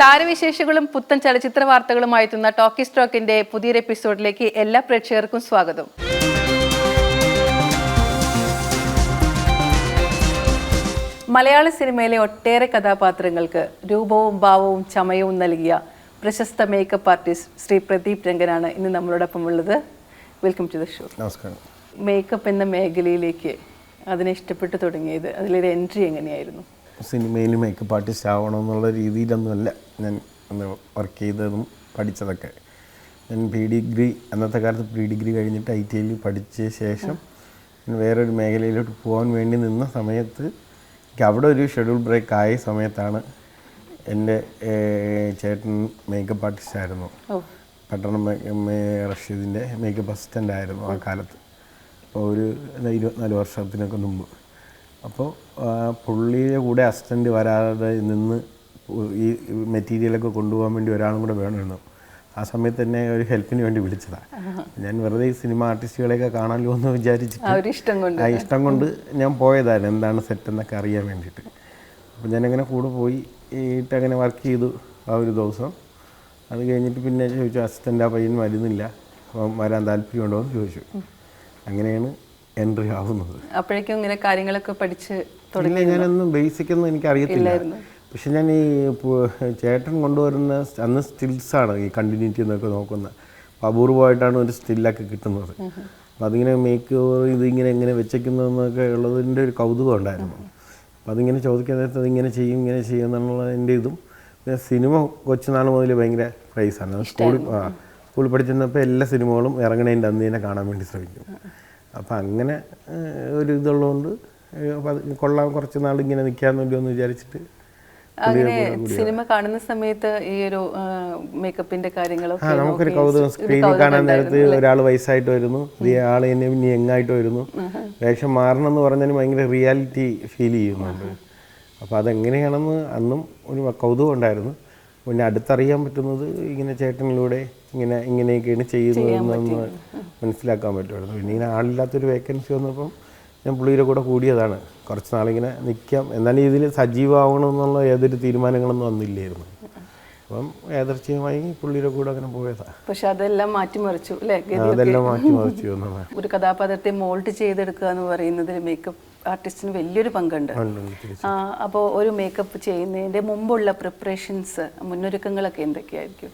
താരവിശേഷങ്ങളും പുത്തൻ ചലച്ചിത്ര വാർത്തകളുമായി എത്തുന്ന ടോക്കി സ്ട്രോക്കിന്റെ പുതിയൊരു എപ്പിസോഡിലേക്ക് എല്ലാ പ്രേക്ഷകർക്കും സ്വാഗതം. മലയാള സിനിമയിലെ ഒട്ടേറെ കഥാപാത്രങ്ങൾക്ക് രൂപവും ഭാവവും ചമയവും നൽകിയ പ്രശസ്ത മേക്കപ്പ് ആർട്ടിസ്റ്റ് ശ്രീ പ്രദീപ് രംഗനാണ് ഇന്ന് നമ്മളോടൊപ്പം ഉള്ളത്. വെൽക്കം ടു ദ ഷോ നമസ്കാരം. മേക്കപ്പ് എന്ന മേഖലയിലേക്ക് അതിനെ ഇഷ്ടപ്പെട്ടു തുടങ്ങിയത്. അതിലൊരു എൻട്രി എങ്ങനെയായിരുന്നു? സിനിമയിൽ മേക്കപ്പ് ആർട്ടിസ്റ്റ് ആവണം എന്നുള്ള രീതിയിലൊന്നുമല്ല ഞാൻ അന്ന് വർക്ക് ചെയ്തതും പഠിച്ചതൊക്കെ. ഞാൻ പി ഡിഗ്രി അന്നത്തെ കാലത്ത് പ്രീ ഡിഗ്രി കഴിഞ്ഞിട്ട് ഐ ടി ഐയിൽ പഠിച്ച ശേഷം ഞാൻ വേറൊരു മേഖലയിലോട്ട് പോകാൻ വേണ്ടി നിന്ന സമയത്ത് എനിക്ക് അവിടെ ഒരു ഷെഡ്യൂൾ ബ്രേക്ക് ആയ സമയത്താണ് എന്റെ ചേട്ടൻ മേക്കപ്പ് ആർട്ടിസ്റ്റ് ആയിരുന്നു. പട്ടണം റഷീദിന്റെ മേക്കപ്പ് അസിസ്റ്റന്റ് ആയിരുന്നു ആ കാലത്ത്. അപ്പോൾ ഒരു ഇരുപത്തിനാല് വർഷത്തിനൊക്കെ മുമ്പ്. അപ്പോൾ പുള്ളിയുടെ കൂടെ അസിസ്റ്റന്റ് വരാതെ നിന്ന് ഈ മെറ്റീരിയലൊക്കെ കൊണ്ടുപോകാൻ വേണ്ടി ഒരാളും കൂടെ വേണമായിരുന്നു. ആ സമയത്ത് തന്നെ ഒരു ഹെൽപ്പിന് വേണ്ടി വിളിച്ചതാണ് ഞാൻ വെറുതെ ഈ സിനിമ ആർട്ടിസ്റ്റുകളെയൊക്കെ കാണാമല്ലോ എന്ന് വിചാരിച്ചിട്ട് ആ ഇഷ്ടം കൊണ്ട്. ഞാൻ പോയതായിരുന്നു. എന്താണ് സെറ്റ് എന്നൊക്കെ അറിയാൻ വേണ്ടിയിട്ട്. അപ്പോൾ ഞാനങ്ങനെ കൂടെ പോയി ഇട്ട് അങ്ങനെ വർക്ക് ചെയ്തു ആ ഒരു ദിവസം. അത് കഴിഞ്ഞിട്ട് പിന്നെ ചോദിച്ചു അസിസ്റ്റന്റ് ആ പയ്യൻ വരുന്നില്ല. അപ്പം വരാൻ താല്പര്യമുണ്ടോ? എന്ന് ചോദിച്ചു. അങ്ങനെയാണ് എൻട്രി ആവുന്നത്. അപ്പോഴേക്കും ഇങ്ങനെ കാര്യങ്ങളൊക്കെ പഠിച്ച് ഇല്ല ഞാനൊന്നും ബേസിക് ഒന്നും എനിക്ക് അറിയത്തില്ല പക്ഷെ ഞാൻ ഈ ചേട്ടൻ കൊണ്ടുവരുന്ന അന്ന് സ്റ്റിൽസാണ് ഈ കണ്ടിന്യൂറ്റി എന്നൊക്കെ നോക്കുന്നത് അപ്പോൾ അപൂർവമായിട്ടാണ് ഒരു സ്റ്റില്ലൊക്കെ കിട്ടുന്നത്. അപ്പോൾ അതിങ്ങനെ മേക്ക് ഓവർ ഇതിങ്ങനെ എങ്ങനെ വെച്ചേക്കുന്നതെന്നൊക്കെ ഉള്ളതിന്റെ ഒരു കൗതുകം ഉണ്ടായിരുന്നു. അപ്പോൾ അതിങ്ങനെ ചോദിക്കാൻ നേരത്തെ അതിങ്ങനെ ചെയ്യും ഇങ്ങനെ ചെയ്യും എന്നുള്ളതിന്റെ ഇതും. പിന്നെ സിനിമ കൊച്ചുനാൾ മുതൽ ഭയങ്കര ക്രൈസാണ് സ്കൂളിൽ സ്കൂളിൽ പഠിച്ചിരുന്നപ്പോൾ എല്ലാ സിനിമകളും ഇറങ്ങണേന്റെ അന്ന് തന്നെ കാണാൻ വേണ്ടി ശ്രമിക്കും. അപ്പം അങ്ങനെ ഒരു ഇതുള്ളതുകൊണ്ട് കൊള്ളാൻ കുറച്ച് നാൾ ഇങ്ങനെ നിൽക്കാൻ വേണ്ടി ഒന്ന് വിചാരിച്ചിട്ട് അങ്ങനെ സിനിമ കാണുന്ന സമയത്ത് ഈ ഒരു മേക്കപ്പിന്റെ കാര്യങ്ങളൊക്കെ നമുക്കൊരു കൗതുകം. സ്ക്രീനിൽ കാണാൻ നേരത്ത് ഒരാൾ വയസ്സായിട്ട് വരുന്നു ആൾ എന്നെ ഇനി യങ്ങായിട്ട് വരുന്നു. വേഷം മാറണം എന്ന് പറഞ്ഞാൽ ഭയങ്കര റിയാലിറ്റി ഫീൽ ചെയ്യുന്നുണ്ട്. അപ്പോൾ അതെങ്ങനെയാണെന്ന് അന്നും ഒരു കൗതുകം ഉണ്ടായിരുന്നു. പിന്നെ അടുത്തറിയാൻ പറ്റുന്നത് ഇങ്ങനെ ചേട്ടനിലൂടെ ഇങ്ങനെ ഇങ്ങനെയൊക്കെയാണ് ചെയ്യുന്നതെന്ന് മനസ്സിലാക്കാൻ പറ്റുമായിരുന്നു പിന്നെ ഇങ്ങനെ ആളില്ലാത്തൊരു വേക്കൻസി വന്നപ്പം ഞാൻ പുള്ളിയുടെ കൂടെ കൂടിയതാണ്. കുറച്ച് നാളിങ്ങനെ നിൽക്കാം. എന്നാലും ഇതിൽ സജീവമാവണമെന്നുള്ള ഏതൊരു തീരുമാനങ്ങളൊന്നും വന്നില്ലായിരുന്നു. അപ്പം യാദർച്ഛികമായി പുള്ളിയുടെ കൂടെ അങ്ങനെ പോയതാ. പക്ഷെ അതെല്ലാം മാറ്റിമറിച്ചു അല്ലേ? അതെല്ലാം മാറ്റിമറിച്ചു ഒരു കഥാപാത്രത്തെ മോൾഡ് ചെയ്തെടുക്കുക എന്ന് പറയുന്നതിൽ മേക്കപ്പ് ആർട്ടിസ്റ്റിന് വലിയൊരു പങ്കുണ്ട്. അപ്പോൾ ഒരു മേക്കപ്പ് ചെയ്യുന്നതിന്റെ മുമ്പുള്ള പ്രിപ്പറേഷൻസ് മുന്നൊരുക്കങ്ങളൊക്കെ എന്തൊക്കെയായിരിക്കും?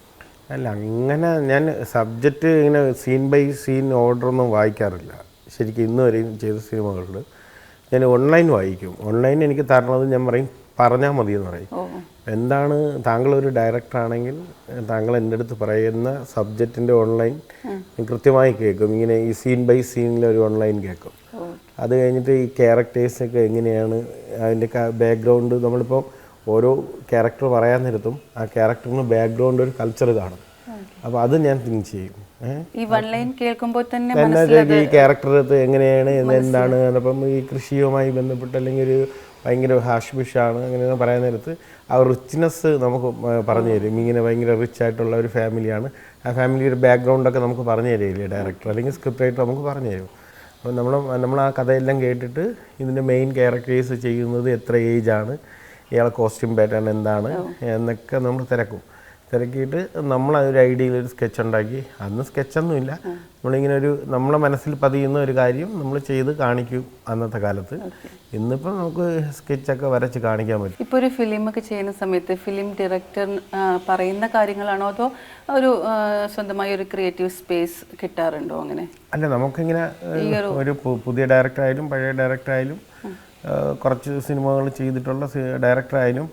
അല്ല അങ്ങനെ ഞാൻ സബ്ജക്റ്റ് ഇങ്ങനെ സീൻ ബൈ സീൻ ഓർഡറൊന്നും വായിക്കാറില്ല. ശരിക്കും ഇന്ന് വരെയും ചെയ്ത സിനിമകളിൽ ഞാൻ ഓൺലൈൻ വായിക്കും. ഓൺലൈൻ എനിക്ക് തരണത് ഞാൻ പറയും പറഞ്ഞാൽ മതി എന്ന് പറയും എന്താണ് താങ്കൾ ഒരു ഡയറക്ടർ ആണെങ്കിൽ താങ്കൾ എന്റെ അടുത്ത് പറയുന്ന സബ്ജക്റ്റിന്റെ ഓൺലൈൻ കൃത്യമായി കേൾക്കും. ഇങ്ങനെ ഈ സീൻ ബൈ സീനിൽ ഒരു ഓൺലൈൻ കേൾക്കും. അത് കഴിഞ്ഞിട്ട് ഈ ക്യാരക്ടേഴ്സൊക്കെ എങ്ങനെയാണ്? അതിന്റെ ബാക്ക്ഗ്രൗണ്ട് നമ്മളിപ്പോൾ ഓരോ ക്യാരക്ടർ പറയാൻ നേരത്തും ആ ക്യാരക്ടറിന് ബാക്ക്ഗ്രൗണ്ട് ഒരു കൾച്ചർ കാണും. അപ്പോൾ അത് ഞാൻ തിങ്ക് ചെയ്യും. ഈ വൺ ലൈൻ കേൾക്കുമ്പോൾ തന്നെ ഈ ക്യാരക്ടർ എങ്ങനെയാണ് എന്താണ്? അപ്പം ഈ കൃഷിയുമായി ബന്ധപ്പെട്ട് അല്ലെങ്കിൽ ഒരു ഭയങ്കര ഹാഷ് ബിഷാണ് അങ്ങനെ പറയാൻ നേരത്ത് ആ റിച്ച്നെസ് നമുക്ക് പറഞ്ഞു തരും. ഇങ്ങനെ ഭയങ്കര റിച്ച് ആയിട്ടുള്ള ഒരു ഫാമിലിയാണ് ആ ഫാമിലിയുടെ ബാക്ക്ഗ്രൗണ്ടൊക്കെ നമുക്ക് പറഞ്ഞു തരില്ലേ ഡയറക്ടർ അല്ലെങ്കിൽ സ്ക്രിപ്റ്റ് റൈറ്റർ നമുക്ക് പറഞ്ഞു തരും. അപ്പം നമ്മൾ നമ്മൾ ആ കഥയെല്ലാം കേട്ടിട്ട് ഇതിന്റെ മെയിൻ ക്യാരക്ടേഴ്സ് ചെയ്യുന്നത് എത്ര ഏജാണ് ഇയാളെ കോസ്റ്റ്യൂം പാറ്റേൺ എന്താണ് എന്നൊക്കെ നമ്മൾ തിരക്കും. തിരക്കിയിട്ട് നമ്മൾ ഒരു ഐഡിയയിൽ ഒരു സ്കെച്ച് ഉണ്ടാക്കി. അന്ന് സ്കെച്ചൊന്നുമില്ല നമ്മളിങ്ങനെ ഒരു നമ്മളെ മനസ്സിൽ പതിയുന്ന ഒരു കാര്യം നമ്മൾ ചെയ്ത് കാണിക്കും അന്നത്തെ കാലത്ത്. ഇന്നിപ്പോൾ നമുക്ക് സ്കെച്ചൊക്കെ വരച്ച് കാണിക്കാൻ പറ്റും. ഇപ്പോൾ ഒരു ഫിലിം ഒക്കെ ചെയ്യുന്ന സമയത്ത് ഫിലിം ഡയറക്ടർ പറയുന്ന കാര്യങ്ങളാണോ അതോ ഒരു സ്വന്തമായി ഒരു ക്രിയേറ്റീവ് സ്പേസ് കിട്ടാറുണ്ടോ അങ്ങനെ? അല്ല നമുക്കിങ്ങനെ ഒരു പുതിയ ഡയറക്ടർ ആയാലും പഴയ ഡയറക്ടർ ആയാലും ഏഹ്, കുറച്ച് സിനിമകൾ ചെയ്തിട്ടുള്ള ഡയറക്ടറായാലും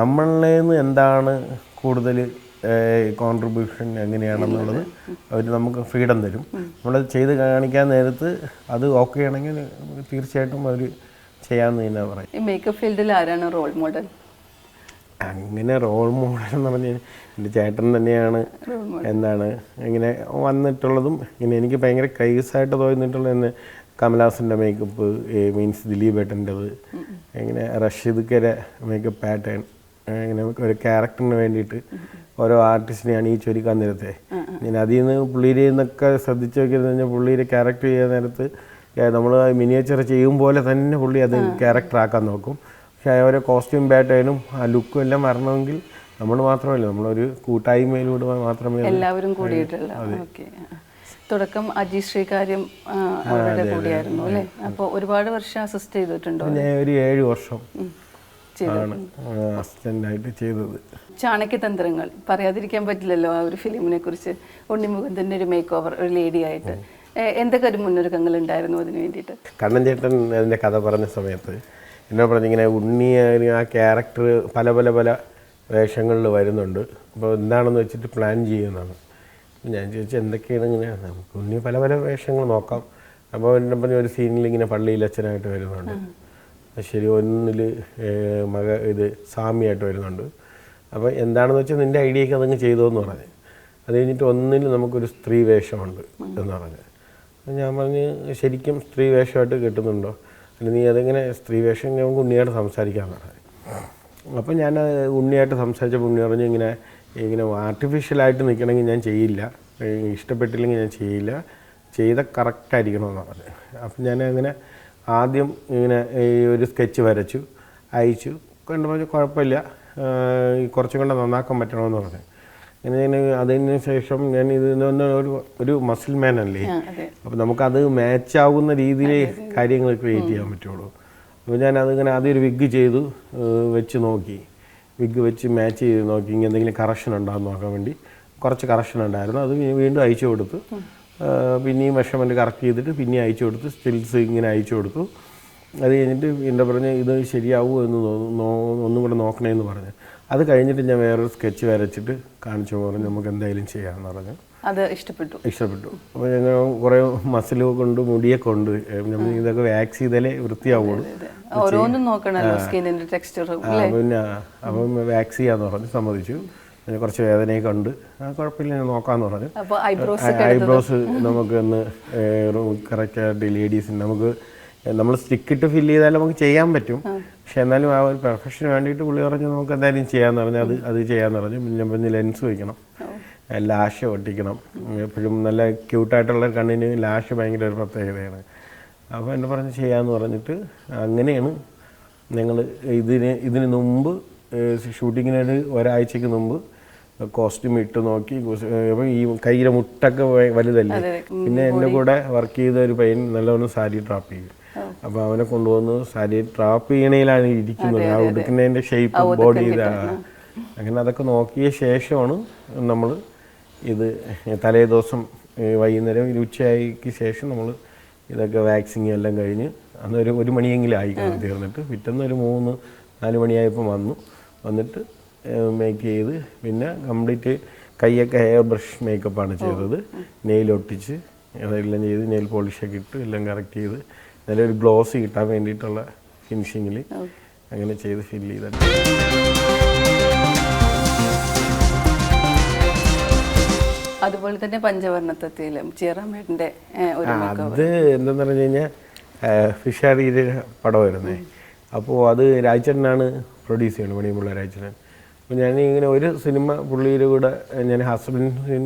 നമ്മളിൽ നിന്ന് എന്താണ് കൂടുതൽ കോൺട്രിബ്യൂഷൻ എങ്ങനെയാണെന്നുള്ളത് അവർ നമുക്ക് ഫ്രീഡം തരും. നമ്മളത് ചെയ്ത് കാണിക്കാൻ നേരത്ത് അത് ഓക്കെ ആണെങ്കിൽ തീർച്ചയായിട്ടും അവർ ചെയ്യാമെന്ന് തന്നെ പറയും. ഈ മേക്കപ്പ് ഫീൽഡിൽ ആരാണ് റോൾ മോഡൽ അങ്ങനെ റോൾ മോഡൽ എന്ന് പറഞ്ഞാൽ എന്റെ ചേട്ടൻ തന്നെയാണ്. എന്താണ് ഇങ്ങനെ വന്നിട്ടുള്ളതും ഇങ്ങനെ എനിക്ക് ഭയങ്കര ക്രൈസായിട്ട് തോന്നിയിട്ടുള്ള എന്നെ കമലഹാസന്റെ മേക്കപ്പ് മീൻസ് ദിലീപ് ഏട്ടന്റെത് ഇങ്ങനെ റഷീദ് കര മേക്കപ്പ് പാറ്റേൺ ഇങ്ങനെ ഒരു ക്യാരക്ടറിന് വേണ്ടിയിട്ട് ഓരോ ആർട്ടിസ്റ്റിനെയാണ് ഈ അണിയിച്ചൊരുക്കാൻ നേരത്തെ ഞാൻ അതിൽ നിന്ന് പുള്ളിയിൽ നിന്നൊക്കെ ശ്രദ്ധിച്ച് നോക്കിയെന്ന് കഴിഞ്ഞാൽ പുള്ളിയുടെ ക്യാരക്ടർ ചെയ്യാൻ നേരത്ത് നമ്മൾ മിനിയേച്ചർ ചെയ്യും പോലെ തന്നെ പുള്ളി അത് ക്യാരക്ടർ ആക്കാൻ നോക്കും. പക്ഷേ ആ ഓരോ കോസ്റ്റ്യൂം പാറ്റേണും ആ ലുക്കും എല്ലാം വരണമെങ്കിൽ നമ്മൾ മാത്രമല്ല നമ്മളൊരു കൂട്ടായ്മയിലൂടെ മാത്രമേ എല്ലാവരും കൂടിയിട്ടുള്ള തുടക്കം അജി ശ്രീകാര്യം അവരുടെ കൂടിയായിരുന്നു അല്ലേ? അപ്പോൾ ഒരുപാട് വർഷം അസിസ്റ്റ് ചെയ്തിട്ടുണ്ടോ? ഞാൻ ഒരു ഏഴ് വർഷം അസിസ്റ്റന്റായിട്ട് ചെയ്തത്. ചാണക്യതന്ത്രങ്ങൾ. പറയാതിരിക്കാൻ പറ്റില്ലല്ലോ ആ ഒരു ഫിലിമിനെ കുറിച്ച്. ഉണ്ണിമുഖത്തിന്റെ ഒരു മേക്ക് ഓവർ ഒരു ലേഡി ആയിട്ട്. എന്തൊക്കെ ഒരു മുന്നൊരുക്കങ്ങൾ ഉണ്ടായിരുന്നു അതിന് വേണ്ടിയിട്ട്? കണ്ണൻ ചേട്ടൻ അതിന്റെ കഥ പറഞ്ഞ സമയത്ത് എന്നോട് പറഞ്ഞിങ്ങനെ ഉണ്ണി ആ ക്യാരക്ടർ പല പല പല വേഷങ്ങളിൽ വരുന്നുണ്ട്. അപ്പോൾ എന്താണെന്ന് വെച്ചിട്ട് പ്ലാൻ ചെയ്യുന്നതാണ് ഞാൻ ചോദിച്ചു എന്തൊക്കെയാണ് ഇങ്ങനെ? നമുക്ക് ഉണ്ണി പല പല വേഷങ്ങൾ നോക്കാം. അപ്പോൾ എന്നെ പറഞ്ഞ ഒരു സീനിൽ ഇങ്ങനെ പള്ളിയിൽ അച്ഛനായിട്ട് വരുന്നുണ്ട്. ശരി ഒന്നിൽ മക ഇത് സ്വാമിയായിട്ട് വരുന്നുണ്ട്. അപ്പോൾ എന്താണെന്ന് വെച്ചാൽ നിന്റെ ഐഡിയക്ക് അതങ്ങ് ചെയ്തോ എന്ന് പറഞ്ഞു. അത് കഴിഞ്ഞിട്ട് ഒന്നിൽ നമുക്കൊരു സ്ത്രീ വേഷമുണ്ട് എന്ന് പറഞ്ഞു. അപ്പോൾ ഞാൻ പറഞ്ഞ് ശരിക്കും സ്ത്രീ വേഷമായിട്ട് കിട്ടുന്നുണ്ടോ? അല്ലെങ്കിൽ നീ അതെങ്ങനെ സ്ത്രീ വേഷം നമുക്ക് ഉണ്ണിയായിട്ട് സംസാരിക്കാമെന്ന് പറഞ്ഞു. അപ്പോൾ ഞാൻ ഉണ്ണിയായിട്ട് സംസാരിച്ചപ്പോൾ ഉണ്ണി പറഞ്ഞു ഇങ്ങനെ ഇങ്ങനെ ആർട്ടിഫിഷ്യലായിട്ട് നിൽക്കണമെങ്കിൽ ഞാൻ ചെയ്യില്ല. ഇഷ്ടപ്പെട്ടില്ലെങ്കിൽ ഞാൻ ചെയ്യില്ല. ചെയ്ത കറക്റ്റായിരിക്കണമെന്ന് പറഞ്ഞത്. അപ്പം ഞാൻ അങ്ങനെ ആദ്യം ഇങ്ങനെ ഈ ഒരു സ്കെച്ച് വരച്ചു അയച്ചു. കണ്ടു പറഞ്ഞാൽ കുഴപ്പമില്ല. കുറച്ചും കൂടെ നന്നാക്കാൻ പറ്റണമെന്ന് പറഞ്ഞു. അങ്ങനെ ഞാൻ അതിന് ശേഷം ഞാൻ ഇതിനൊന്ന് ഒരു ഒരു മസിൽ മാൻ അല്ലേ? അപ്പം നമുക്കത് മാച്ച് ആവുന്ന രീതിയിൽ കാര്യങ്ങൾ ക്രിയേറ്റ് ചെയ്യാൻ പറ്റുള്ളൂ. അപ്പോൾ ഞാൻ അതിങ്ങനെ ആദ്യം ഒരു വിഗ് ചെയ്തു വെച്ച് നോക്കി. വിഗ് വെച്ച് മാച്ച് ചെയ്ത് നോക്കി ഇങ്ങനെ എന്തെങ്കിലും കറക്ഷൻ ഉണ്ടാകുന്ന നോക്കാൻ വേണ്ടി കുറച്ച് കറക്ഷൻ ഉണ്ടായിരുന്നു. അത് വീണ്ടും അയച്ചു കൊടുത്തു. പിന്നെയും മെഷർമെന്റ് കറക്റ്റ് ചെയ്തിട്ട് പിന്നെയും അയച്ചു കൊടുത്തു. സ്റ്റിൽസ് ഇങ്ങനെ അയച്ചു കൊടുത്തു. അത് കഴിഞ്ഞിട്ട് എന്താ പറഞ്ഞ ഇത് ശരിയാവുമോ എന്ന് തോന്നുന്നു ഒന്നും കൂടെ നോക്കണേന്ന് പറഞ്ഞു. അത് കഴിഞ്ഞിട്ട് ഞാൻ വേറൊരു സ്കെച്ച് വരച്ചിട്ട് കാണിച്ചു പറഞ്ഞു നമുക്ക് എന്തായാലും ചെയ്യാമെന്ന് പറഞ്ഞു. അത് ഇഷ്ടപ്പെട്ടു. ഇഷ്ടപ്പെട്ടു. അപ്പോൾ ഞങ്ങൾ കുറേ മസിൽ കൊണ്ട് മുടിയൊക്കെ ഉണ്ട്. നമ്മൾ ഇതൊക്കെ വാക്സ് ചെയ്താലേ വൃത്തിയാവുള്ളൂ. ഓരോന്നും നോക്കണല്ലോ സ്കിന്നിന്റെ ടെക്സ്ചർ പിന്നെ അപ്പം വാക്സ് ചെയ്യാന്ന് പറഞ്ഞു സമ്മതിച്ചു. പിന്നെ കുറച്ച് വേദനയൊക്കെ ഉണ്ട്. കുഴപ്പമില്ല ഞാൻ നോക്കാമെന്ന് പറഞ്ഞു. ഐബ്രോസ് നമുക്ക് ഒന്ന് കറക്റ്റായിട്ട് ലേഡീസിന് നമുക്ക് നമ്മൾ സ്റ്റിക്ക് ഇട്ട് ഫില്ല് ചെയ്താൽ നമുക്ക് ചെയ്യാൻ പറ്റും. പക്ഷെ എന്നാലും ആ ഒരു പെർഫെക്ഷന് വേണ്ടിയിട്ട് പുള്ളി പറഞ്ഞു നമുക്ക് എന്തായാലും ചെയ്യാന്ന് പറഞ്ഞു അത് അത് ചെയ്യാന്ന് പറഞ്ഞു പിന്നെ ലെൻസ് വയ്ക്കണം. ലാഷ് ഒട്ടിക്കണം എപ്പോഴും നല്ല ക്യൂട്ടായിട്ടുള്ള കണ്ണിന് ലാഷ് ഭയങ്കര ഒരു പ്രത്യേകതയാണ്. അപ്പോൾ എന്നെ പറഞ്ഞ് ചെയ്യാമെന്ന് പറഞ്ഞിട്ട് അങ്ങനെയാണ് ഞങ്ങൾ ഇതിന് ഇതിന് മുമ്പ് ഷൂട്ടിങ്ങിന് ഒരാഴ്ചയ്ക്ക് ഒരാഴ്ചക്ക് മുമ്പ് കോസ്റ്റ്യൂം ഇട്ട് നോക്കി അപ്പം ഈ കയ്യിലെ മുട്ടൊക്കെ വലുതല്ലേ? പിന്നെ എന്റെ കൂടെ വർക്ക് ചെയ്ത ഒരു പയ്യൻ നല്ലവണ്ണം സാരി ട്രാപ്പ് ചെയ്യും. അപ്പോൾ അവനെ കൊണ്ടുവന്ന് സാരി ട്രാപ്പ് ചെയ്യണേലാണ് ഇരിക്കുന്നത്. ആ ഉടുക്കുന്നതിന്റെ ഷേപ്പ് ബോഡി അങ്ങനെ അതൊക്കെ നോക്കിയ ശേഷമാണ് നമ്മൾ ഇത് തലേ ദിവസം വൈകുന്നേരം ഇത് ഉച്ചയ്ക്ക് ശേഷം നമ്മൾ ഇതൊക്കെ വാക്സിങ് എല്ലാം കഴിഞ്ഞ് അന്ന് ഒരു ഒരു മണിയെങ്കിലും ആയി കാണും തീർന്നിട്ട്. പിറ്റേന്ന് ഒരു മൂന്ന് നാല് മണിയായപ്പോൾ വന്നു. വന്നിട്ട് മേക്ക് ചെയ്ത് പിന്നെ കംപ്ലീറ്റ് കൈയൊക്കെ ഹെയർ ബ്രഷ് മേക്കപ്പാണ് ചെയ്തത്. നെയിൽ ഒട്ടിച്ച് അതെല്ലാം ചെയ്ത് നെയിൽ പോളിഷൊക്കെ ഇട്ട് എല്ലാം കറക്റ്റ് ചെയ്ത് നല്ലൊരു ഗ്ലോസ് കിട്ടാൻ വേണ്ടിയിട്ടുള്ള ഫിനിഷിങ്ങിൽ അങ്ങനെ ചെയ്ത് ഫില്ല് ചെയ്തിട്ട് അതുപോലെ തന്നെ പഞ്ചവർണത്വത്തിലും ചിയറാമേട്ടിന്റെ ഒരു അത് എന്താന്ന് പറഞ്ഞു കഴിഞ്ഞാൽ ഫിഷാരിയുടെ പടമായിരുന്നേ. അപ്പോൾ അത് രാജചേട്ടനാണ് പ്രൊഡ്യൂസ് ചെയ്യുന്നത് മണിമുള്ള രാജചേട്ടൻ അപ്പോൾ ഞാൻ ഇങ്ങനെ ഒരു സിനിമ പുള്ളിയുടെ കൂടെ ഞാൻ ഹസ്ബൻഡ് ഇൻ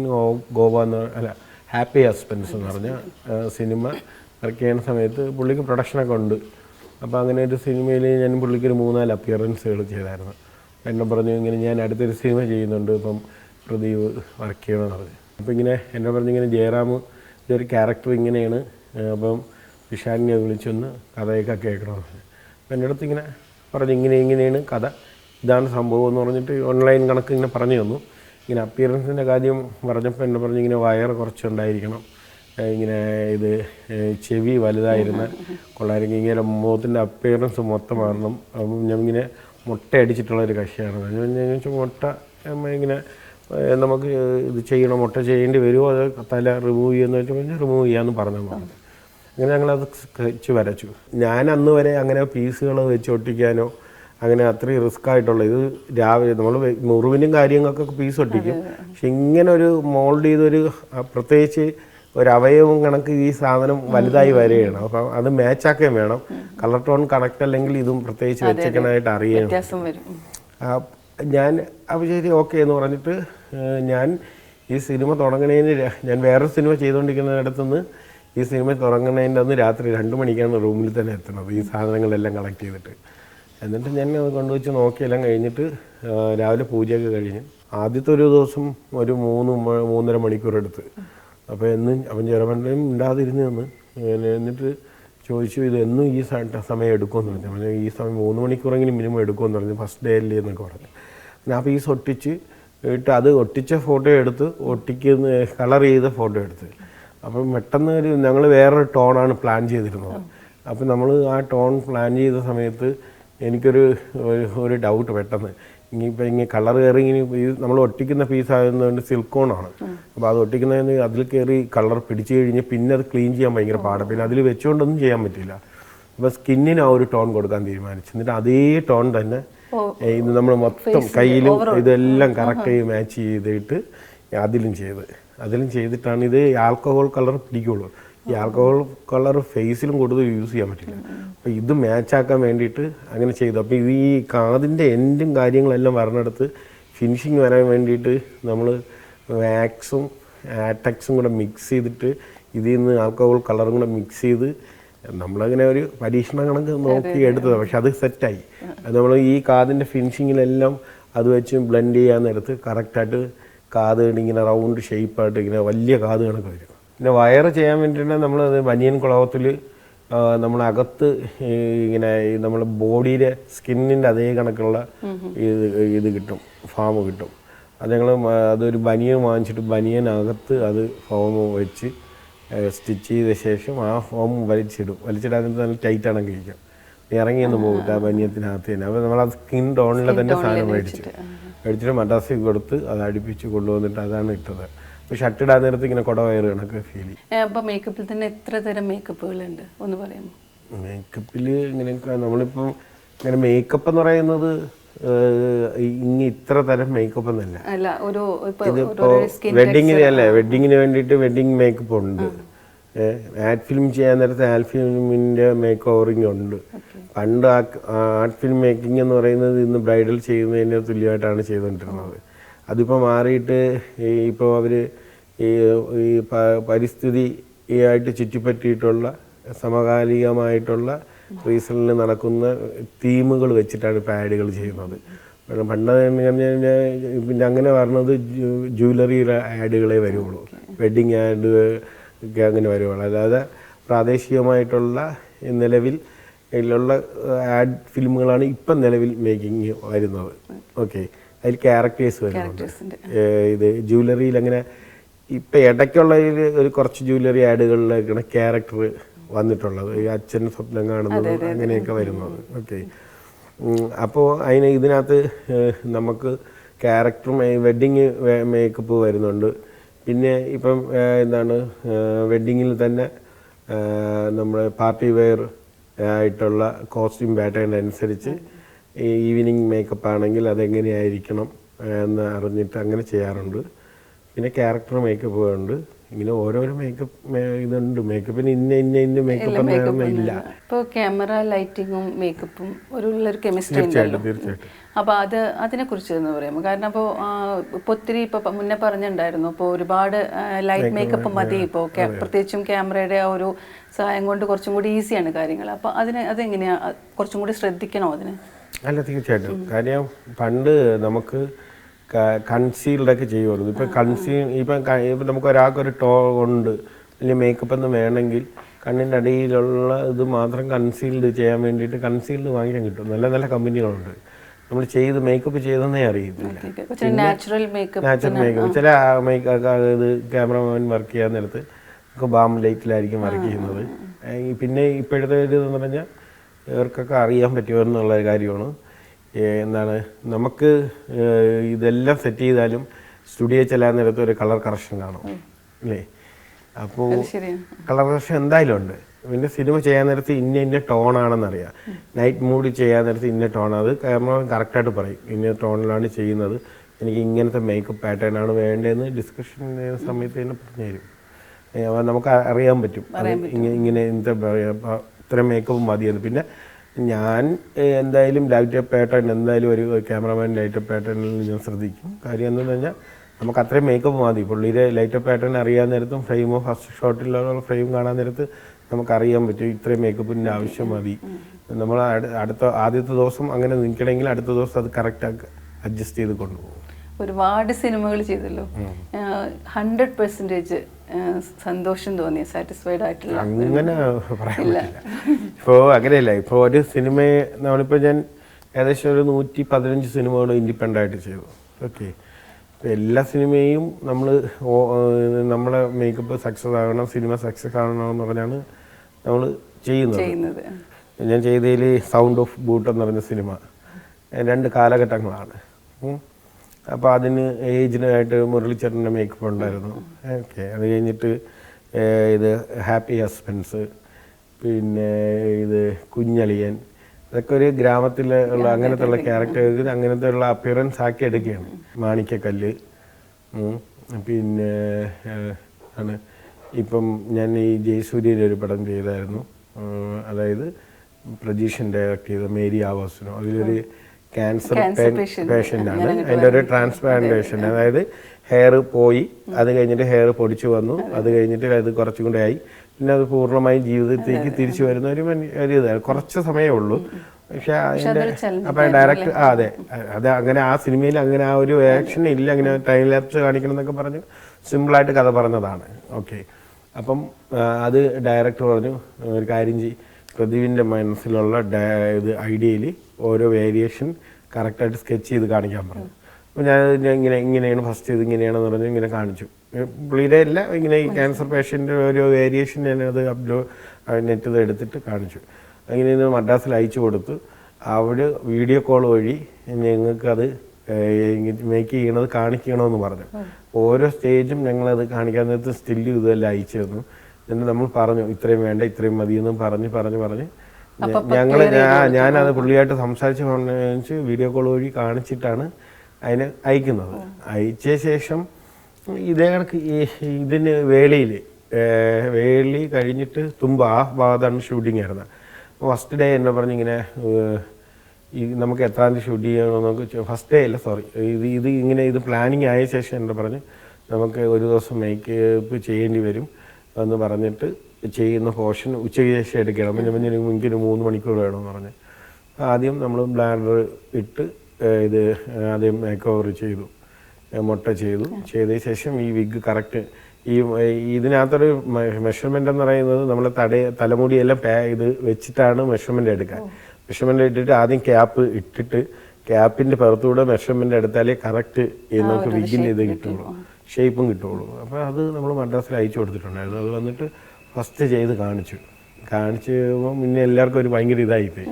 ഗോവ എന്ന് അല്ല ഹാപ്പി ഹസ്ബൻഡ്സ് എന്ന് പറഞ്ഞ സിനിമ വർക്ക് ചെയ്യുന്ന സമയത്ത് പുള്ളിക്ക് പ്രൊഡക്ഷനൊക്കെ ഉണ്ട്. അപ്പോൾ അങ്ങനെ ഒരു സിനിമയിൽ ഞാൻ പുള്ളിക്ക് ഒരു മൂന്നാൽ അപ്പിയറൻസുകൾ ചെയ്തായിരുന്നു. എന്നെ പറഞ്ഞു ഇങ്ങനെ ഞാൻ അടുത്തൊരു സിനിമ ചെയ്യുന്നുണ്ട് ഇപ്പം പ്രദീപ് വർക്ക് ചെയ്യണമെന്ന് പറഞ്ഞു. അപ്പോൾ ഇങ്ങനെ എന്നെ പറഞ്ഞിങ്ങനെ ജയറാം ഒരു ക്യാരക്ടർ ഇങ്ങനെയാണ്. അപ്പം വിഷാലിനെ വിളിച്ചൊന്ന് കഥയൊക്കെ കേൾക്കണമെന്ന് അപ്പം എന്റെ അടുത്ത് ഇങ്ങനെ പറഞ്ഞു ഇങ്ങനെ ഇങ്ങനെയാണ് കഥ. ഇതാണ് സംഭവം എന്ന് പറഞ്ഞിട്ട് ഓൺലൈൻ കണക്ക് ഇങ്ങനെ പറഞ്ഞു തന്നു. ഇങ്ങനെ അപ്പിയറൻസിന്റെ കാര്യം പറഞ്ഞപ്പോൾ എന്നെ പറഞ്ഞു ഇങ്ങനെ വയർ കുറച്ചുണ്ടായിരിക്കണം. ഇങ്ങനെ ഇത് ചെവി വലുതായിരുന്ന കൊള്ളായിരിക്കും ഇങ്ങനെ മുഖത്തിന്റെ അപ്പിയറൻസ് മൊത്തം അപ്പം ഞാൻ ഇങ്ങനെ മുട്ട അടിച്ചിട്ടുള്ള ഒരു കക്ഷിയാണ്. ഞാൻ ചോദിച്ചാൽ മുട്ട ഇങ്ങനെ നമുക്ക് ഇത് ചെയ്യണം മുട്ട ചെയ്യേണ്ടി വരുമോ അത് തല റിമൂവ് ചെയ്യുമെന്ന് കഴിഞ്ഞാൽ റിമൂവ് ചെയ്യാമെന്ന് പറഞ്ഞു പറഞ്ഞു അങ്ങനെ ഞങ്ങളത് സ്കെച്ച് വരച്ചു. ഞാൻ അന്ന് വരെ അങ്ങനെ പീസുകൾ വെച്ച് ഒട്ടിക്കാനോ അങ്ങനെ അത്രയും റിസ്ക് ആയിട്ടുള്ള ഇത് രാവിലെ നമ്മൾ മുറിവിനും കാര്യങ്ങൾക്കൊക്കെ പീസ് ഒട്ടിക്കും. പക്ഷെ ഇങ്ങനെ ഒരു മോൾഡ് ചെയ്തൊരു പ്രത്യേകിച്ച് ഒരു അവയവം കണക്ക് ഈ സാധനം വലുതായി വരികയാണ്. അപ്പം അത് മാച്ചാക്കുകയും വേണം. കളർ ടോൺ കണക്ട് അല്ലെങ്കിൽ ഇതും പ്രത്യേകിച്ച് വെച്ചേക്കാനായിട്ട് അറിയണം. ഞാൻ അപ്പോൾ ശരി ഓക്കെ എന്ന് പറഞ്ഞിട്ട് ഞാൻ ഈ സിനിമ തുടങ്ങണേന് ഞാൻ വേറൊരു സിനിമ ചെയ്തുകൊണ്ടിരിക്കുന്നിടത്തുനിന്ന് ഈ സിനിമ തുടങ്ങണേന്റെ അന്ന് രാത്രി രണ്ട് മണിക്കാണ് റൂമിൽ തന്നെ എത്തണത് ഈ സാധനങ്ങളെല്ലാം കളക്ട് ചെയ്തിട്ട്. എന്നിട്ട് ഞാൻ അത് കൊണ്ടുവച്ച് നോക്കിയെല്ലാം കഴിഞ്ഞിട്ട് രാവിലെ പൂജയൊക്കെ കഴിഞ്ഞ് ആദ്യത്തെ ഒരു ദിവസം ഒരു മൂന്ന് മൂന്നര മണിക്കൂർ എടുത്ത് അപ്പോൾ എന്ന് അവൻ ചെറുമണ്ടയും ഉണ്ടാതിരുന്ന് നിന്ന് എന്നിട്ട് ചോദിച്ചു ഇത് എന്നും ഈ സമയം എടുക്കുമെന്ന് പറഞ്ഞു. പറഞ്ഞു ഈ സമയം മൂന്ന് മണിക്കൂറെങ്കിലും മിനിമം എടുക്കുമെന്ന് പറഞ്ഞു ഫസ്റ്റ് ഡേ അല്ലേ എന്നൊക്കെ പറഞ്ഞു. ഞാൻ ആ പീസ് ഒട്ടിച്ച് ഇട്ട് അത് ഒട്ടിച്ച ഫോട്ടോ എടുത്ത് ഒട്ടിക്കുന്ന കളർ ചെയ്ത ഫോട്ടോ എടുത്ത്. അപ്പം പെട്ടെന്ന് ഒരു ഞങ്ങൾ വേറൊരു ടോണാണ് പ്ലാൻ ചെയ്തിരുന്നത്. അപ്പം നമ്മൾ ആ ടോൺ പ്ലാൻ ചെയ്ത സമയത്ത് എനിക്കൊരു ഒരു ഡൗട്ട് പെട്ടെന്ന്. ഇനിയിപ്പോൾ ഇങ്ങനെ കളർ കയറി ഇനി നമ്മൾ ഒട്ടിക്കുന്ന പീസ് ആയതുകൊണ്ട് സിൽക്കോണാണ്. അപ്പോൾ അത് ഒട്ടിക്കുന്നതിന് അതിൽ കയറി കളർ പിടിച്ചു കഴിഞ്ഞ് പിന്നെ അത് ക്ലീൻ ചെയ്യാൻ ഭയങ്കര പാടാണ് പിന്നെ അതിൽ വെച്ചുകൊണ്ടൊന്നും ചെയ്യാൻ പറ്റില്ല അപ്പോൾ സ്കിന്നിന് ആ ഒരു ടോൺ കൊടുക്കാൻ തീരുമാനിച്ചു. എന്നിട്ട് അതേ ടോൺ തന്നെ ഇത് നമ്മൾ മൊത്തം കയ്യിലും ഇതെല്ലാം കറക്റ്റ് മാച്ച് ചെയ്തിട്ട് അതിലും ചെയ്ത്. അതിലും ചെയ്തിട്ടാണ് ഇത് ആൽക്കഹോൾ കളർ പിടിക്കുള്ളൂ. ഈ ആൽക്കഹോൾ കളർ ഫേസിലും കൂടുതൽ യൂസ് ചെയ്യാൻ പറ്റില്ല. അപ്പോൾ ഇത് മാച്ചാക്കാൻ വേണ്ടിയിട്ട് അങ്ങനെ ചെയ്തു. അപ്പോൾ ഇത് ഈ കാതിന്റെ എൻഡും കാര്യങ്ങളെല്ലാം വരണടുത്ത് ഫിനിഷിങ് വരാൻ വേണ്ടിയിട്ട് നമ്മൾ വാക്സും ആറ്റക്സും കൂടെ മിക്സ് ചെയ്തിട്ട് ഇതിൽ നിന്ന് ആൽക്കഹോൾ കളറും കൂടെ മിക്സ് ചെയ്ത് നമ്മളങ്ങനെ ഒരു പരീക്ഷണ കണക്ക് നോക്കി എടുത്തത്. പക്ഷെ അത് സെറ്റായി അത് നമ്മൾ ഈ കാതിന്റെ ഫിനിഷിങ്ങിലെല്ലാം അത് വെച്ച് ബ്ലെൻഡ് ചെയ്യാൻ നേരത്ത് കറക്റ്റായിട്ട് കാത് ഇങ്ങനെ റൗണ്ട് ഷേപ്പായിട്ട് ഇങ്ങനെ വലിയ കാത് കണക്ക് വരും. പിന്നെ വയർ ചെയ്യാൻ വേണ്ടിയിട്ട് നമ്മൾ ബനിയൻ കുളവത്തിൽ നമ്മളകത്ത് ഇങ്ങനെ നമ്മൾ ബോഡിയിലെ സ്കിന്നിന്റെ അതേ കണക്കുള്ള ഇത് ഇത് കിട്ടും ഫാം കിട്ടും. അത് ഞങ്ങൾ അതൊരു ബനിയൻ വാങ്ങിച്ചിട്ട് ബനിയനകത്ത് അത് ഫോം വെച്ച് സ്റ്റിച്ച് ചെയ്ത ശേഷം ആ ഫോം വലിച്ചിടും. വലിച്ചിടാൻ നല്ല ടൈറ്റ് ആണെങ്കിൽ ഇരിക്കും ഇറങ്ങിയൊന്നും പോകില്ല ആ ബനിയത്തിനകത്ത് തന്നെ. അപ്പോൾ നമ്മൾ ആ സ്കിൻ ടോണിലെ തന്നെ സാധനം മേടിച്ചു. മേടിച്ചിട്ട് മദ്രാസിൽ കൊടുത്ത് അത് അടുപ്പിച്ച് കൊണ്ടുവന്നിട്ട് അതാണ് ഇട്ടത്. ഷർട്ട് ഇടാൻ നേരത്ത് ഇങ്ങനെ കുടവയറ് കണക്ക് ഫീൽ ചെയ്യും മേക്കപ്പിൽ തന്നെ എത്ര തരം മേക്കപ്പുകളുണ്ട് ഒന്ന് പറയാമോ? മേക്കപ്പിൽ ഇങ്ങനെ നമ്മളിപ്പം ഇങ്ങനെ മേക്കപ്പ് എന്ന് പറയുന്നത് ഇങ്ങ ഇത്ര തരം മേക്കപ്പ് എന്നല്ല. ഇതിപ്പോ വെഡിങ്ങിന് അല്ലേ വെഡിങ്ങിന് വേണ്ടിയിട്ട് വെഡിങ് മേക്കപ്പ് ഉണ്ട്. ആഡ് ഫിലിം ചെയ്യാൻ നേരത്തെ ആഡ് ഫിലിമിന്റെ മേക്ക് ഓവറിങ് ഉണ്ട് പണ്ട് ആർട്ട് ഫിലിം മേക്കിംഗ് എന്ന് പറയുന്നത് ഇന്ന് ബ്രൈഡൽ ചെയ്യുന്നതിന് തുല്യമായിട്ടാണ് ചെയ്തുകൊണ്ടിരുന്നത്. അതിപ്പോൾ മാറിയിട്ട് ഈ ഇപ്പോൾ അവർ ഈ ഈ പരിസ്ഥിതി ആയിട്ട് ചുറ്റിപ്പറ്റിയിട്ടുള്ള സമകാലികമായിട്ടുള്ള റീസണിൽ നടക്കുന്ന തീമുകൾ വെച്ചിട്ടാണ് പാഡുകൾ ചെയ്യുന്നത്. പണ്ട് പിന്നെ അങ്ങനെ പറഞ്ഞത് ജ്വല്ലറിയുടെ ആഡുകളെ വരുവുള്ളൂ. വെഡിങ് ആഡ് ഒക്കെ അങ്ങനെ വരുവുള്ളൂ. അല്ലാതെ പ്രാദേശികമായിട്ടുള്ള നിലവിൽ ഉള്ള ആഡ് ഫിലിമുകളാണ് ഇപ്പം നിലവിൽ മേക്കിംഗ് വരുന്നത്. ഓക്കെ അതിൽ ക്യാരക്ടേഴ്സ് വരുന്നുണ്ട്. ഇത് ജ്വല്ലറിയിൽ അങ്ങനെ ഇപ്പം ഇടയ്ക്കുള്ള ഒരു കുറച്ച് ജ്വല്ലറി ആഡുകളിലേക്കാണ് ക്യാരക്ടർ വന്നിട്ടുള്ളത്. ഈ അച്ഛൻ സ്വപ്നം കാണുന്നത് അങ്ങനെയൊക്കെ വരുന്നത്. ഓക്കെ അപ്പോൾ അതിന് ഇതിനകത്ത് നമുക്ക് ക്യാരക്ടർ വെഡ്ഡിങ് മേക്കപ്പ് വരുന്നുണ്ട്. പിന്നെ ഇപ്പം എന്താണ് വെഡ്ഡിങ്ങിൽ തന്നെ നമ്മുടെ പാർട്ടി വെയർ ആയിട്ടുള്ള കോസ്റ്റ്യൂം പാറ്റേൺ അനുസരിച്ച് ഈവനിങ് മേക്കപ്പ് ആണെങ്കിൽ അതെങ്ങനെയായിരിക്കണം എന്ന് അറിഞ്ഞിട്ട് അങ്ങനെ ചെയ്യാറുണ്ട്. പിന്നെ ക്യാരക്ടർ മേക്കപ്പ് ഉണ്ട് ഇങ്ങനെ ഓരോരോ മേക്കപ്പ് ഇതുണ്ട്. മേക്കപ്പിന് ഇന്ന ഇന്ന ഇന്ന മേക്കപ്പ് ഇല്ല. ഇപ്പോൾ ക്യാമറ ലൈറ്റിങ്ങും മേക്കപ്പും ഒരു ഉള്ളൊരു കെമിസ്ട്രി തീർച്ചയായിട്ടും തീർച്ചയായിട്ടും. അപ്പോൾ അത് അതിനെക്കുറിച്ച് എന്ന് പറയാം കാരണം അപ്പോൾ ഇപ്പോൾ ഒത്തിരി ഇപ്പോൾ മുന്നേ പറഞ്ഞിട്ടുണ്ടായിരുന്നു. ഇപ്പോൾ ഒരുപാട് ലൈറ്റ് മേക്കപ്പ് മതി. ഇപ്പോൾ പ്രത്യേകിച്ചും ക്യാമറയുടെ ആ ഒരു സഹായം കൊണ്ട് കുറച്ചും കൂടി ഈസിയാണ് കാര്യങ്ങൾ. അപ്പോൾ അതിന് അതെങ്ങനെയാണ് കുറച്ചും കൂടി ശ്രദ്ധിക്കണോ അതിന്? അല്ല തീർച്ചയായിട്ടും. കാര്യം പണ്ട് നമുക്ക് കൺസീൽഡ് ഒക്കെ ചെയ്യുമായിരുന്നു. ഇപ്പം കൺസീൽ ഇപ്പം ഇപ്പം നമുക്ക് ഒരാൾക്കൊരു ടോ ഉണ്ട് അല്ലെങ്കിൽ മേക്കപ്പ് എന്ന് വേണമെങ്കിൽ കണ്ണിന്റെ അടിയിലുള്ള ഇത് മാത്രം കൺസീൽഡ് ചെയ്യാൻ വേണ്ടിയിട്ട് കൺസീൽഡ് വാങ്ങിക്കാൻ കിട്ടും. നല്ല നല്ല കമ്പനികളുണ്ട്. നമ്മൾ ചെയ്ത് മേക്കപ്പ് ചെയ്തെന്നേ അറിയത്തില്ല. നാച്ചുറൽ മേക്കപ്പ് ചില മേക്കപ്പ് ഇത് ക്യാമറമാൻ വർക്ക് ചെയ്യാൻ നേരത്ത് നമുക്ക് ബാം ലൈറ്റിലായിരിക്കും വർക്ക് ചെയ്യുന്നത്. പിന്നെ ഇപ്പോഴത്തെ ഒരു ഇതെന്ന് പറഞ്ഞാൽ ഇവർക്കൊക്കെ അറിയാൻ പറ്റുമോ എന്നുള്ള കാര്യമാണ്. എന്താണ് നമുക്ക് ഇതെല്ലാം സെറ്റ് ചെയ്താലും സ്റ്റുഡിയോ ചെല്ലാൻ നേരത്തെ ഒരു കളർ കറക്ഷൻ കാണും. അല്ലേ? അപ്പോൾ കളർ കറക്ഷൻ എന്തായാലും ഉണ്ട്. പിന്നെ സിനിമ ചെയ്യാൻ നേരത്ത് ഇന്ന ഇന്ന ടോണാണെന്നറിയാം നൈറ്റ് മൂഡ് ചെയ്യാൻ നേരത്ത് ഇന്ന ടോൺ അത് ക്യാമറ കറക്റ്റായിട്ട് പറയും. ഇന്ന ടോണിലാണ് ചെയ്യുന്നത്. എനിക്ക് ഇങ്ങനത്തെ മേക്കപ്പ് പാറ്റേൺ ആണ് വേണ്ടതെന്ന് ഡിസ്കഷൻ സമയത്ത് തന്നെ പറഞ്ഞു തരും നമുക്ക് അറിയാൻ പറ്റും. ഇങ്ങനെ അപ്പോൾ ഇത്രയും മേക്കപ്പ് മതിയെന്ന്. പിന്നെ ഞാൻ എന്തായാലും ലൈറ്റ് പാറ്റേൺ എന്തായാലും ഒരു ക്യാമറമാൻ ലൈറ്റ് പാറ്റേണിൽ ഞാൻ ശ്രദ്ധിക്കും. കാര്യം എന്താണെന്ന് കഴിഞ്ഞാൽ നമുക്ക് അത്രയും മേക്കപ്പ് മതി. പുള്ളിയുടെ ലൈറ്റ് പാറ്റേൺ അറിയാൻ നേരത്തും ഫ്രെയിമോ ഫസ്റ്റ് ഷോട്ടിലുള്ള ഫ്രെയിം കാണാൻ നേരത്ത് നമുക്കറിയാൻ പറ്റും ഇത്രയും മേക്കപ്പിന്റെ ആവശ്യം മതി. നമ്മൾ അടുത്ത ആദ്യത്തെ ദിവസം അങ്ങനെ നിൽക്കണമെങ്കിൽ അടുത്ത ദിവസം അത് കറക്റ്റ് അഡ്ജസ്റ്റ് ചെയ്ത് കൊണ്ടുപോകും. ഒരുപാട് സിനിമകൾ ചെയ്തല്ലോ. ഹൺഡ്രഡ് പെർസെന്റേജ് സന്തോഷം തോന്നി സാറ്റിസ്ഫൈഡ് ആയിട്ടില്ല അങ്ങനെ പറയാൻ പറ്റില്ല. ഇപ്പോൾ അങ്ങനെയല്ല ഇപ്പോൾ ഒരു സിനിമയെ നമ്മളിപ്പോൾ ഞാൻ ഏകദേശം ഒരു നൂറ്റി പതിനഞ്ച് സിനിമകൾ ഇൻഡിപെൻഡന്റ് ആയിട്ട് ചെയ്തു. ഓക്കെ എല്ലാ സിനിമയും നമ്മൾ നമ്മളെ മേക്കപ്പ് സക്സസ് ആകണം സിനിമ സക്സസ് ആകണം എന്ന് പറഞ്ഞാണ് നമ്മൾ ചെയ്യുന്നത്. ചെയ്യുന്നത്. ഞാൻ ചെയ്തതിൽ സൗണ്ട് ഓഫ് ബൂട്ട് എന്ന് പറഞ്ഞ സിനിമ രണ്ട് കാലഘട്ടങ്ങളാണ്. അപ്പോൾ അതിന് ഏജിനായിട്ട് മുരളിച്ചേട്ടന്റെ മേക്കപ്പ് ഉണ്ടായിരുന്നു. ഓക്കെ അത് കഴിഞ്ഞിട്ട് ഇത് ഹാപ്പി ഹസ്ബൻഡ്സ് പിന്നെ ഇത് കുഞ്ഞളിയൻ ഇതൊക്കെ ഒരു ഗ്രാമത്തിലെ ഉള്ള അങ്ങനത്തെ ഉള്ള ക്യാരക്ടേഴ്സ് അങ്ങനത്തെ ഉള്ള അപ്പിയറൻസ് ആക്കി എടുക്കുകയാണ്. മാണിക്കക്കല്ല്. പിന്നെ ആണ്. ഇപ്പം ഞാൻ ഈ ജയസൂര്യയുടെ ഒരു പടം ചെയ്തായിരുന്നു. അതായത് പ്രജീഷൻ ഡയറക്ട് ചെയ്ത മേരി ആവാസിനോ അതിലൊരു ക്യാൻസർ. പേഷ്യന്റ് ആണ്. അതിന്റെ ഒരു ട്രാൻസ്പ്ലാന്റേഷൻ അതായത് ഹെയർ പോയി അത് കഴിഞ്ഞിട്ട് ഹെയർ പൊടിച്ചു വന്നു. അത്. കഴിഞ്ഞിട്ട് അത് കുറച്ചും കൂടെ ആയി. പിന്നെ അത് പൂർണമായും ജീവിതത്തിലേക്ക് തിരിച്ചു വരുന്ന ഒരു ഇതാണ് കുറച്ച് സമയമേ ഉള്ളൂ. പക്ഷെ അതിന്റെ അപ്പൊ ഡയറക്റ്റ് ആ അതെ. അത് അങ്ങനെ ആ സിനിമയിൽ അങ്ങനെ ആ ഒരു ആക്ഷൻ ഇല്ല. അങ്ങനെ ടൈം ലാപ്സ് കാണിക്കണം എന്നൊക്കെ പറഞ്ഞു സിമ്പിളായിട്ട് കഥ പറഞ്ഞതാണ്. ഓക്കെ അപ്പം അത് ഡയറക്ടർ പറഞ്ഞു ഒരു കാര്യം ചെയ്യും. പ്രദീപിന്റെ മനസ്സിലുള്ള ഇത് ഐഡിയയിൽ ഓരോ വേരിയേഷൻ കറക്റ്റായിട്ട് സ്കെച്ച് ചെയ്ത് കാണിക്കാൻ പറഞ്ഞു. അപ്പോൾ ഞാൻ ഇങ്ങനെ ഇങ്ങനെയാണ് ഫസ്റ്റ് ഇത് ഇങ്ങനെയാണെന്ന് പറഞ്ഞ് ഇങ്ങനെ കാണിച്ചു. പുള്ളിയുടെ അല്ല ഇങ്ങനെ ഈ ക്യാൻസർ പേഷ്യന്റെ ഓരോ വേരിയേഷൻ ഞാൻ അത് അപ്ലോ നെറ്റ് ഇത് എടുത്തിട്ട് കാണിച്ചു. അങ്ങനെ ഇത് മദ്രാസിൽ അയച്ചു കൊടുത്തു. അവിടെ വീഡിയോ കോൾ വഴി ഞങ്ങൾക്കത് മേക്ക് ചെയ്യണത് കാണിക്കണമെന്ന് പറഞ്ഞു. ഓരോ സ്റ്റേജും ഞങ്ങളത് കാണിക്കാൻ നേരത്ത് സ്റ്റില്ല് ഇതെല്ലാം അയച്ചു തന്നു. എന്നിട്ട് നമ്മൾ പറഞ്ഞു. ഇത്രയും വേണ്ട ഇത്രയും മതി എന്ന് പറഞ്ഞ് പറഞ്ഞ് പറഞ്ഞ്. ഞങ്ങൾ ഞാനത് പുള്ളിയായിട്ട് സംസാരിച്ച് വീഡിയോ കോൾ വഴി കാണിച്ചിട്ടാണ് അതിന് അയക്കുന്നത്. അയച്ച ശേഷം ഇതേ കണക്ക് ഇതിന് വേളിയിൽ വേളി കഴിഞ്ഞിട്ട് തുമ്പ ആ ഭാഗത്താണ് ഷൂട്ടിംഗ് ആയിരുന്നത് അപ്പോൾ ഫസ്റ്റ് ഡേ എന്നെ പറഞ്ഞിങ്ങനെ ഈ നമുക്ക് എത്രാം തീയതി ഷൂട്ട് ചെയ്യണമെന്നൊക്കെ ഫസ്റ്റ് ഡേ അല്ല സോറി ഇത് ഇത് ഇങ്ങനെ ഇത് പ്ലാനിങ് ആയ ശേഷം എന്നെ പറഞ്ഞ് നമുക്ക് ഒരു ദിവസം മേക്കപ്പ് ചെയ്യേണ്ടി വരും. എന്ന് പറഞ്ഞിട്ട് ചെയ്യുന്ന പോർഷൻ ഉച്ചയ്ക്ക് ശേഷം എടുക്കണം. പിന്നെ പിന്നെ എനിക്കൊരു മൂന്ന് മണിക്കൂർ വേണമെന്ന് പറഞ്ഞ്. ആദ്യം നമ്മൾ ബ്ലാഡർ ഇട്ട് ഇത് ആദ്യം മേക്ക് ഓവർ ചെയ്തു. മുട്ട ചെയ്തു. ചെയ്തതിന് ശേഷം ഈ വിഗ് കറക്റ്റ് ഈ ഈ ഇതിനകത്തൊരു മെഷർമെന്റ് എന്ന് പറയുന്നത് നമ്മൾ തട തലമുടിയെല്ലാം പേ ഇത് വെച്ചിട്ടാണ് മെഷർമെന്റ് എടുക്കാൻ. മെഷർമെന്റ് ഇട്ടിട്ട് ആദ്യം ക്യാപ്പ് ഇട്ടിട്ട് ക്യാപ്പിന്റെ പുറത്തൂടെ മെഷർമെന്റ് എടുത്താലേ കറക്റ്റ് നമുക്ക് വിഗിന്റെ ഇത് കിട്ടുള്ളൂ. ഷേപ്പും കിട്ടുള്ളൂ അപ്പോൾ അത് നമ്മൾ മദ്രാസിൽ അയച്ചു കൊടുത്തിട്ടുണ്ടായിരുന്നു. അത് വന്നിട്ട് ഫസ്റ്റ് ചെയ്ത് കാണിച്ചു. കാണിച്ച് പിന്നെ എല്ലാവർക്കും ഒരു ഭയങ്കര ഇതായിപ്പോയി.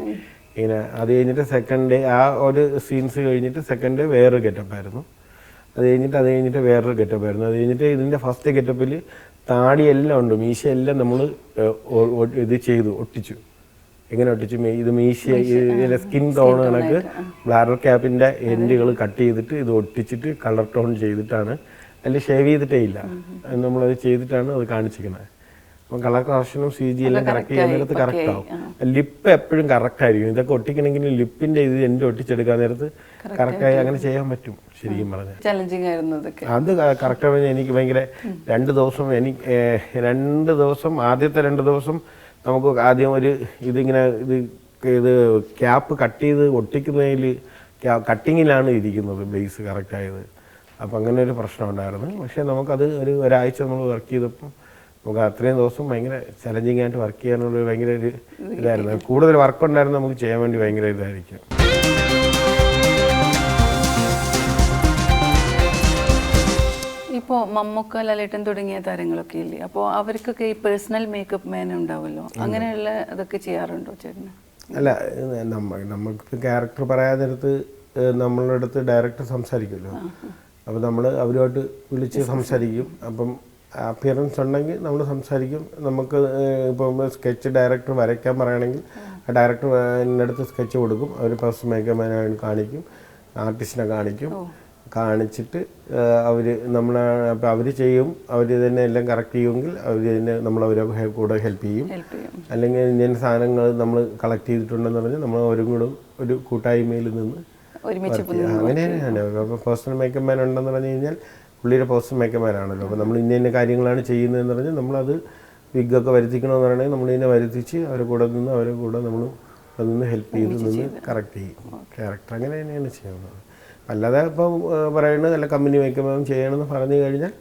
ഇങ്ങനെ അത് കഴിഞ്ഞിട്ട് സെക്കൻഡ് ഡേ ആ ഒരു സീൻസ് കഴിഞ്ഞിട്ട് സെക്കൻഡ് ഡേ വേറൊരു ഗെറ്റപ്പായിരുന്നു അത് കഴിഞ്ഞിട്ട് അത് കഴിഞ്ഞിട്ട് വേറൊരു ഗെറ്റപ്പായിരുന്നു അത് കഴിഞ്ഞിട്ട് ഇതിന്റെ ഫസ്റ്റ് ഗെറ്റപ്പിൽ താടിയെല്ലാം ഉണ്ട്. മീശയെല്ലാം നമ്മൾ ഇത് ചെയ്തു ഒട്ടിച്ചു. എങ്ങനെ ഒട്ടിച്ചു? മീ- ഇത് മീശ ഇതിന്റെ സ്കിൻ ടോൺ കണക്ക് ബ്ലാഡർ ക്യാപ്പിന്റെ എൻഡുകൾ കട്ട് ചെയ്തിട്ട് ഇത് ഒട്ടിച്ചിട്ട് കളർ ടോൺ ചെയ്തിട്ടാണ് അതിൽ ഷേവ് ചെയ്തിട്ടേ ഇല്ല. അത് നമ്മളത് ചെയ്തിട്ടാണ് അത് കാണിച്ചിരിക്കുന്നത് അപ്പം കളർ കറക്ഷനും സി ജി എല്ലാം കറക്റ്റ് ചെയ്യുന്നിടത്ത് കറക്റ്റ് ആവും. ലിപ്പ് എപ്പോഴും കറക്റ്റ് ആയിരിക്കും. ഇതൊക്കെ ഒട്ടിക്കണമെങ്കിൽ ലിപ്പിന്റെ ഇത് എന്റെ ഒട്ടിച്ചെടുക്കാൻ നേരത്ത് കറക്റ്റായി അങ്ങനെ ചെയ്യാൻ പറ്റും ശരിക്കും പറഞ്ഞാൽ. ചലഞ്ചിങ് ആയിരുന്നു അത് കറക്റ്റ് എനിക്ക് ഭയങ്കര രണ്ട് ദിവസം എനിക്ക് രണ്ട് ദിവസം ആദ്യത്തെ രണ്ട് ദിവസം നമുക്ക് ആദ്യം ഒരു ഇതിങ്ങനെ ഇത് ഇത് ക്യാപ്പ് കട്ട് ചെയ്ത് ഒട്ടിക്കുന്നതിൽ കട്ടിങ്ങിലാണ് ഇരിക്കുന്നത് ബേസ് കറക്റ്റ് ആയത് അപ്പം അങ്ങനെ ഒരു പ്രശ്നം ഉണ്ടായിരുന്നു. പക്ഷേ നമുക്കത് ഒരു ഒരാഴ്ച നമ്മൾ വർക്ക് ചെയ്തപ്പോൾ നമുക്ക് അത്രയും ദിവസം ഭയങ്കര ചലഞ്ചിങ് ആയിട്ട് വർക്ക് ചെയ്യാനുള്ള ഭയങ്കര ഒരു ഇതായിരുന്നു. കൂടുതൽ വർക്ക് ഉണ്ടായിരുന്നു നമുക്ക് ചെയ്യാൻ വേണ്ടി ഭയങ്കര ഇതായിരിക്കും. ഇപ്പോൾ മമ്മൂക്ക ലലേട്ടൻ തുടങ്ങിയ താരങ്ങളൊക്കെ ഇല്ലേ? അപ്പോൾ അവർക്കൊക്കെ ഈ പേഴ്സണൽ മേക്കപ്പ് മാൻ ഉണ്ടാവുമല്ലോ അങ്ങനെയുള്ള അതൊക്കെ ചെയ്യാറുണ്ടോ ചേട്ടന്? അല്ല നമ്മൾ നമ്മ നമുക്ക് ക്യാരക്ടർ പറയാൻ നേരത്ത് നമ്മളുടെ അടുത്ത് ഡയറക്ടർ സംസാരിക്കുമല്ലോ. അപ്പോൾ നമ്മൾ അവരുമായിട്ട് വിളിച്ച് സംസാരിക്കും. അപ്പം അപ്പിയറൻസ് ഉണ്ടെങ്കിൽ നമ്മൾ സംസാരിക്കും. നമുക്ക് ഇപ്പം സ്കെച്ച് ഡയറക്ടർ വരയ്ക്കാൻ പറയുകയാണെങ്കിൽ ആ ഡയറക്ടർ അടുത്ത് സ്കെച്ച് കൊടുക്കും. അവർ ഫസ്റ്റ് മേക്കപ്പ് കാണിക്കും. ആർട്ടിസ്റ്റിനെ കാണിക്കും. കാണിച്ചിട്ട് അവർ നമ്മൾ അപ്പം അവർ ചെയ്യും. അവർ തന്നെ എല്ലാം കറക്റ്റ് ചെയ്യുമെങ്കിൽ അവർ തന്നെ നമ്മൾ അവരെ കൂടെ ഹെൽപ്പ് ചെയ്യും. അല്ലെങ്കിൽ ഇന്ത്യൻ സാധനങ്ങൾ നമ്മൾ കളക്ട് ചെയ്തിട്ടുണ്ടെന്ന് പറഞ്ഞാൽ നമ്മൾ അവരും കൂടെ ഒരു കൂട്ടായ്മയിൽ നിന്ന് ഒരുമിച്ച്. അങ്ങനെയാണ് പേഴ്സണൽ മേക്കപ്പ് മാൻ ഉണ്ടെന്ന് പറഞ്ഞു കഴിഞ്ഞാൽ പുള്ളിയുടെ പേഴ്സണൽ മേക്കപ്പ് മാൻ ആണല്ലോ. അപ്പോൾ നമ്മൾ ഇന്ന ഇന്ന കാര്യങ്ങളാണ് ചെയ്യുന്നതെന്ന് പറഞ്ഞാൽ നമ്മളത് വിഗൊക്കെ വരുത്തിക്കണമെന്ന് പറയണമെങ്കിൽ നമ്മൾ ഇതിനെ വരുത്തിച്ച് അവരുടെ കൂടെ നിന്ന് അവരെ കൂടെ നമ്മൾ അതൊന്ന് നിന്ന് ഹെൽപ്പ് ചെയ്ത് നിന്ന് കറക്റ്റ് ചെയ്യും. ക്യാരക്ടർ അങ്ങനെ തന്നെയാണ് ചെയ്യുന്നത്. അല്ലാതെ ഇപ്പം പറയുന്നത് നല്ല കമ്പനി മേക്കപ്പ് ചെയ്യണമെന്ന് പറഞ്ഞു കഴിഞ്ഞാൽ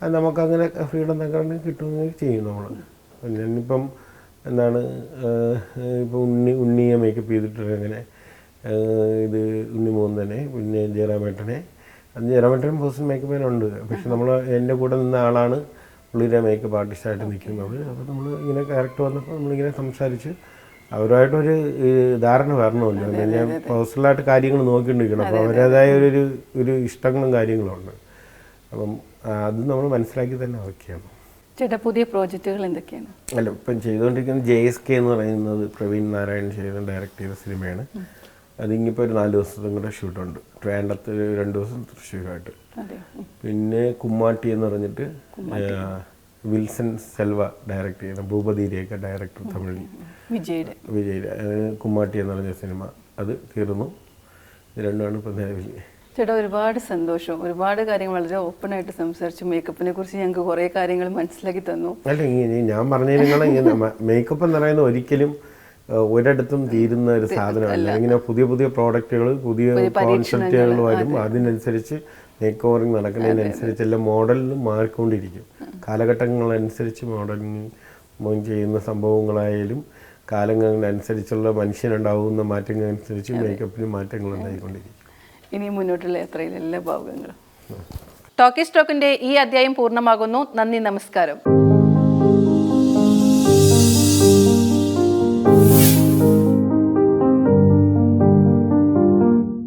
അത് നമുക്കങ്ങനെ ഫ്രീഡം തന്നെ കിട്ടുമെങ്കിൽ ചെയ്യും നമ്മൾ. പിന്നെ ഇനിയിപ്പം എന്താണ് ഇപ്പം ഉണ്ണി ഉണ്ണിയെ മേക്കപ്പ് ചെയ്തിട്ടുണ്ട് അങ്ങനെ ഇത് ഉണ്ണി മോഹൻ പിന്നെ ജയറാമേട്ടനെ അത് ജയറാമേട്ടനും പോസ്റ്റ് മേക്കപ്പ് ഉണ്ട്. പക്ഷെ നമ്മൾ എന്റെ കൂടെ നിന്ന ആളാണ് പുള്ളിയുടെ മേക്കപ്പ് ആർട്ടിസ്റ്റായിട്ട് നിൽക്കുന്നത്. അപ്പോൾ നമ്മൾ ഇങ്ങനെ ക്യാരക്ടർ വന്നപ്പോൾ നമ്മളിങ്ങനെ സംസാരിച്ച് അവരുമായിട്ടൊരു ധാരണ വരണമല്ലോ. ഞാൻ പേഴ്സണലായിട്ട് കാര്യങ്ങൾ നോക്കിക്കൊണ്ടിരിക്കണം. അപ്പോൾ അവരുടേതായ ഒരു ഒരു- ഒരു ഇഷ്ടങ്ങളും കാര്യങ്ങളും ഉണ്ട് അപ്പം അത് നമ്മൾ മനസ്സിലാക്കി തന്നെ ഓക്കെയാണ് ചേട്ടാ പുതിയ പ്രോജക്റ്റുകൾ എന്തൊക്കെയാണ്? അല്ല ഇപ്പം ചെയ്തുകൊണ്ടിരിക്കുന്നത് ജെ എസ് കെ എന്ന് പറയുന്നത് പ്രവീൺ നാരായൺ ചെയ്ത ഡയറക്റ്റ് ചെയ്ത സിനിമയാണ് അതിങ്ങിപ്പോൾ ഒരു നാല് ദിവസത്തും കൂടെ ഷൂട്ടുണ്ട് ട്രേണ്ടത്ത് രണ്ട് ദിവസം തൃശ്ശൂരായിട്ട് പിന്നെ കുമ്മാട്ടി എന്ന് പറഞ്ഞിട്ട് വിൽസൺ സെൽവ ഡയറക്റ്റ് ചെയ്യുന്ന ഭൂപതിരിയൊക്കെ ഡയറക്ടർ തമിഴിൽ. വിജയുടെ. വിജയ് കുമ്മാട്ടി എന്ന് പറഞ്ഞ സിനിമ അത് തീർന്നു. ഇത് രണ്ടുമാണ് ഇപ്പം നിലവിൽ ചേട്ടാ ഒരുപാട് സന്തോഷം. ഒരുപാട് കാര്യങ്ങൾ വളരെ ഓപ്പൺ ആയിട്ട് സംസാരിച്ചു. മേക്കപ്പിനെ കുറിച്ച് ഞങ്ങൾക്ക് കുറേ കാര്യങ്ങൾ മനസ്സിലാക്കി തന്നു. അല്ല ഞാൻ ഇങ്ങനെ മേക്കപ്പ് എന്ന് പറയുന്നത് ഒരിക്കലും ഒരിടത്തും തീരുന്ന ഒരു സാധനമല്ല. ഇങ്ങനെ പുതിയ പുതിയ പ്രോഡക്റ്റുകൾ പുതിയ കോൺസെപ്റ്റുകൾ വരും. അതിനനുസരിച്ച് മേക്ക് ഓവറിങ് നടക്കുന്നതിനനുസരിച്ച് എല്ലാം മോഡലിന് മാറിക്കൊണ്ടിരിക്കും. കാലഘട്ടങ്ങളനുസരിച്ച് മോഡലിങ് ചെയ്യുന്ന സംഭവങ്ങളായാലും കാലങ്ങളനുസരിച്ചുള്ള മനുഷ്യനുണ്ടാവുന്ന മാറ്റങ്ങളനുസരിച്ച് മേക്കപ്പിന് മാറ്റങ്ങൾ ഉണ്ടായിക്കൊണ്ടിരിക്കും. ഇനി മുന്നോട്ടുള്ള യാത്രയിൽ എല്ലാ ഭാഗങ്ങളും. ടോക്കി സ്റ്റോക്കിന്റെ ഈ അധ്യായം പൂർണമാകുന്നു. നന്ദി നമസ്കാരം.